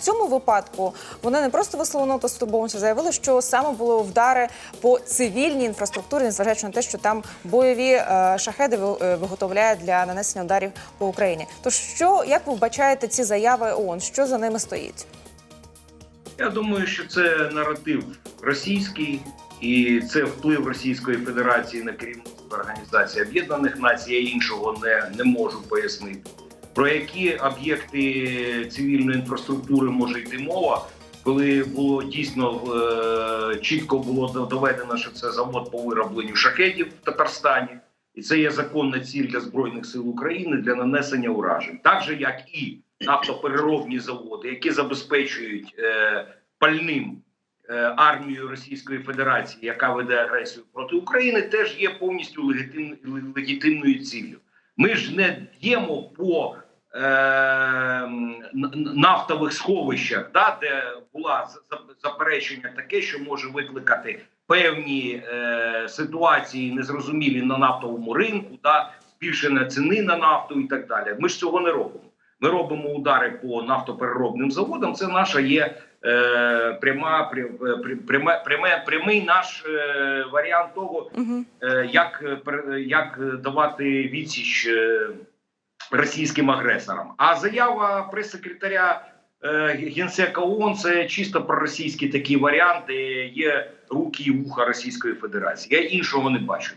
цьому випадку вони не просто висловили ноту стурбованості, заявили, що саме були вдари по цивільній інфраструктурі, незважаючи на те, що там бойові е, шахеди е, виготовляють для нанесення ударів по Україні. Тож що як ви вбачаєте ці заяви ООН? Що за ними стоїть? Я думаю, що це наратив російський, і це вплив Російської Федерації на керівництво Організації Об'єднаних Націй. Я іншого не, не можу пояснити. Про які об'єкти цивільної інфраструктури може йти мова, коли було дійсно е, чітко було доведено, що це завод по виробленню шахетів в Татарстані, і це є законна ціль для збройних сил України для нанесення уражень, так же як і нафтопереробні заводи, які забезпечують е, пальним е, армію Російської Федерації, яка веде агресію проти України, теж є повністю легітим, легітимною ціллю. Ми ж не б'ємо по нафтових сховищах, да, де була за- за- заперечення таке, що може викликати певні е, ситуації незрозумілі на нафтовому ринку, да, збільшення ціни на нафту і так далі. Ми ж цього не робимо. Ми робимо удари по нафтопереробним заводам. Це наша є е, пряма пря- пря- пряме, пряме, прямий наш е, варіант того, е, як, е, як е, давати відсіч е, російським агресорам. А заява прес-секретаря е, генсека ООН – це чисто проросійські такі варіанти. Є руки і вуха Російської Федерації. Я іншого не бачу.